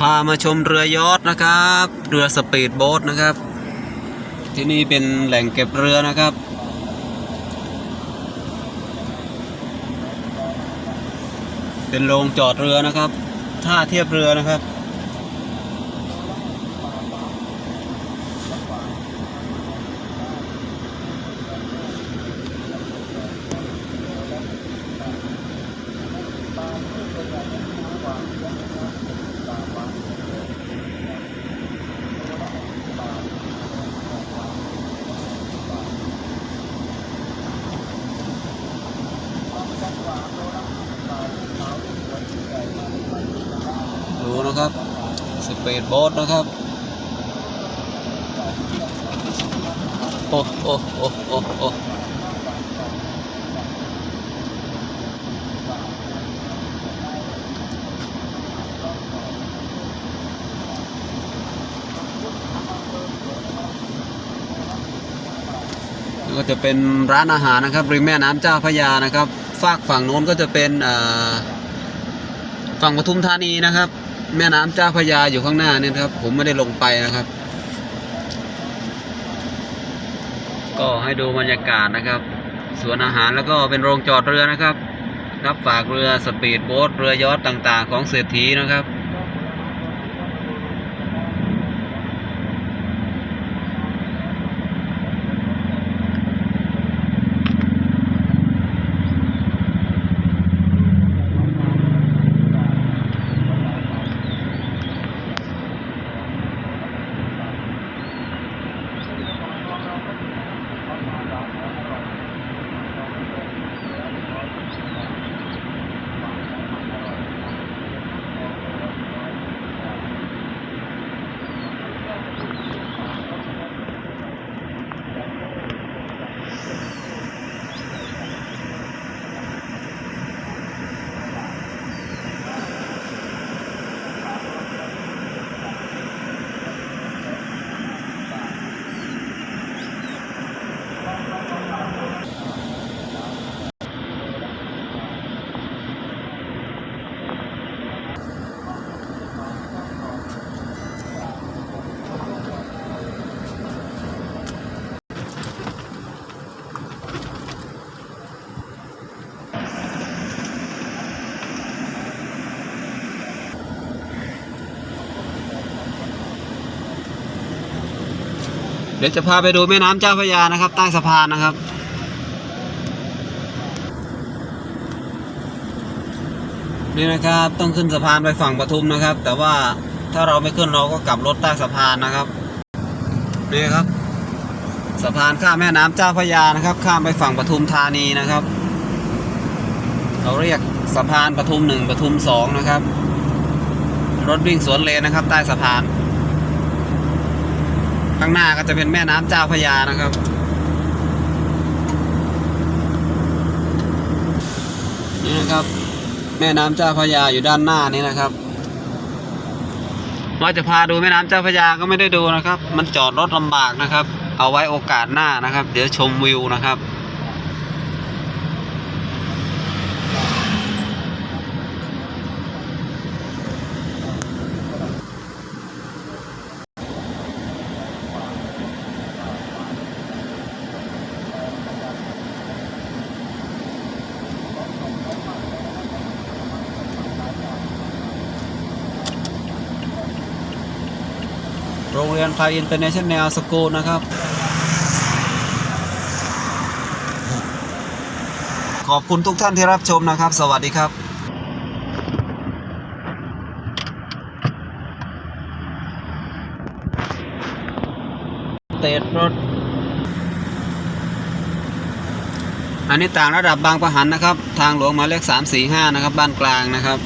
พามาชมเรือยอทนะครับ เรือสปีดโบ๊ทนะครับ ที่นี่เป็นแหล่งเก็บเรือนะครับ เป็นโรงจอดเรือนะครับท่าเทียบเรือนะครับ ดู นะครับสเปดบ๊ทนะครับ โอ้โอ้โอ้โอ้โอ้ก็จะเป็นร้านอาหารนะครับริมแม่น้ำเจ้าพระยานะครับฝากฝั่งโน้นก็จะเป็นฝั่งปทุมธานีนะครับ แม่น้ำเจ้าพระยาอยู่ข้างหน้าเนี่ยครับ ผมไม่ได้ลงไปนะครับ ก็ให้ดูบรรยากาศนะครับสวนอาหารแล้วก็เป็นโรงจอดเรือนะครับ รับฝากเรือสปีดโบ๊ทเรือยอทต่างๆ ของเศรษฐีนะครับ เดี๋ยวจะพาไปดูแม่น้ำเจ้าพระยานะครับ ใต้สะพานนะครับ นี่นะครับต้องขึ้นสะพานไปฝั่งปทุมนะครับ แต่ว่าถ้าเราไม่ขึ้นเราก็กลับรถใต้สะพานนะครับนี่ครับ สะพานข้ามแม่น้ำเจ้าพระยานะครับ ข้ามไปฝั่งปทุมธานีนะครับ เราเรียกสะพานปทุมหนึ่งปทุมสองนะครับ รถวิ่งสวนเลนนะครับ ใต้สะพาน ข้างหน้าก็จะเป็นแม่น้ำเจ้าพระยานะครับ นี่นะครับ แม่น้ำเจ้าพระยาอยู่ด้านหน้านี้นะครับว่าจะพาดูแม่น้ำเจ้าพระยาก็ไม่ได้ดูนะครับ มันจอดรถลำบากนะครับ เอาไว้โอกาสหน้านะครับ เดี๋ยวชมวิวนะครับ รงเรียนไทยอินเตอร์เนชั่นแนลสกูลนะครับ ขอบคุณทุกท่านที่รับชมนะครับ สวัสดีครับเตดรถ อันนี้ต่างระดับบางประหันนะครับ ทางหลวงหมายเลขสามสี่ห้านะครับ บ้านกลางนะครับ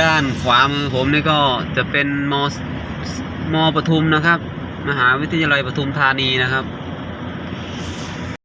ด้านขวามือผมนี่ก็จะเป็นมมปทุมนะครับ มหาวิทยาลัยปทุมธานีนะครับ